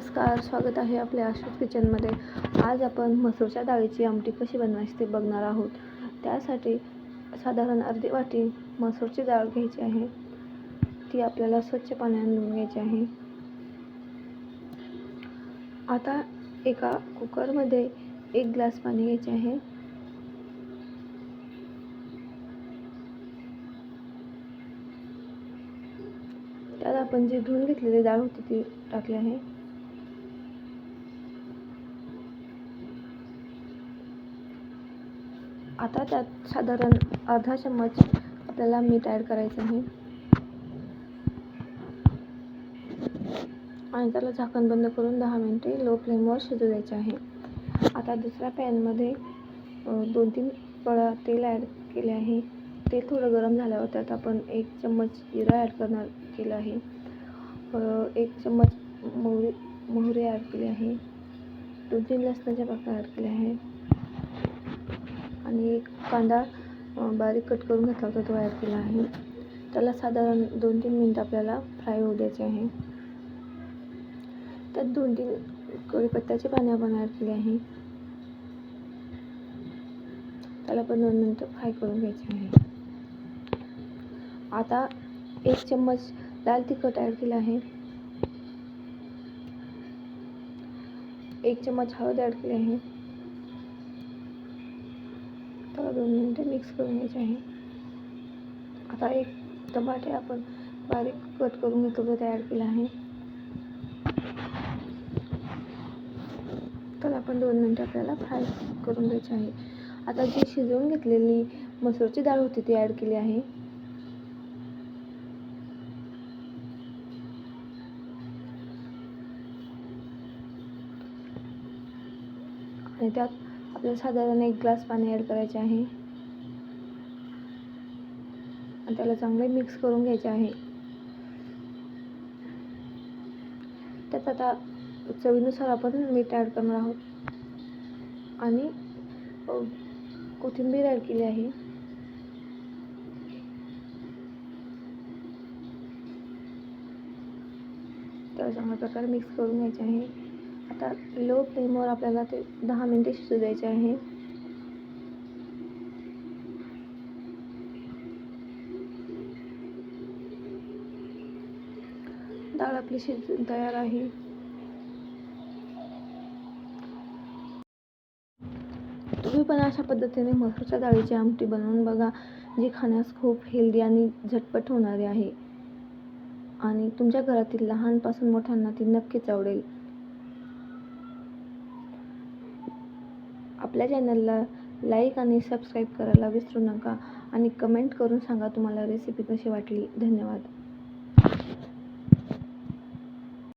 नमस्कार स्वागत आहे आपल्या आशूत किचनमध्ये. आज आपण मसूरच्या डाळीची आमटी कशी बनवायची ते बघणार आहोत. त्यासाठी साधारण अर्धी वाटी मसूरची डाळ घ्यायची आहे. ती आपल्याला स्वच्छ पाण्याने धुवून घ्यायची आहे. आता एका कुकरमध्ये एक ग्लास पाणी घ्यायचे आहे. त्यात आपण जी धुवून घेतलेली डाळ होती ती टाकली आहे. आता त्यात साधारण अर्धा चम्मच आपल्याला मीठ ॲड करायचं आहे. आणि त्याला झाकण बंद करून दहा मिनटे लो फ्लेमवर शिजू द्यायचे आहे. आता दुसऱ्या पॅनमध्ये दोन तीन पळा तेल ॲड केले आहे. तेल थोडं गरम झाल्यावर त्यात आपण एक चम्मच जिरा ॲड करणार केलं आहे. एक चम्मच मोहरी मोहरी ॲड केली आहे. दोन तीन लसणाच्या पाकळ्या ॲड केल्या आहे आणि एक कांदा बारीक कट करून घेतला होता तो ॲड केला आहे. त्याला साधारण दोन तीन मिनटं आपल्याला फ्राय होऊ द्यायचे आहे. त्यात दोन तीन कढीपत्त्याचे पाने आपण ॲड केले आहे. त्याला पण दोन मिनटं फ्राय करून घ्यायचे आहे. आता एक चम्मच लाल तिखट ॲड केलं आहे. एक चम्मच हळद ॲड केली आहे. त्याला दोन मिनटं मिक्स करून घ्यायचे आहे. आता एक टमाटे आपण बारीक कट करून घेतलं तयार केला आहे. तर आपण दोन मिनटं आपल्याला फ्राय करून घ्यायचे आहे. आता जी शिजवून घेतलेली मसूरची डाळ होती ती ॲड केली आहे. आणि त्यात आपल्याला साधारण एक ग्लास पाणी ॲड करायचे आहे. आणि त्याला चांगले मिक्स करून घ्यायचे आहे. त्यात आता चवीनुसार आपण मीठ ॲड करणार आहोत. आणि कोथिंबीर ॲड केली आहे. त्याला चांगल्या प्रकारे मिक्स करून घ्यायचे आहे. आता लो फ्लेमवर आपल्याला ते दहा मिनटे शिजू द्यायचे आहे. डाळ आपली शिजून तयार आहे. तुम्ही पण अशा पद्धतीने मसूरच्या डाळीची आमटी बनवून बघा जी खाण्यास खूप हेल्दी आणि झटपट होणारी आहे. आणि तुमच्या घरातील लहानपासून मोठ्यांना ती नक्कीच आवडेल. आपल्या चॅनलला लाईक आणि सबस्क्राईब करायला विसरू नका आणि कमेंट करून सांगा तुम्हाला रेसिपी कशी वाटली. धन्यवाद.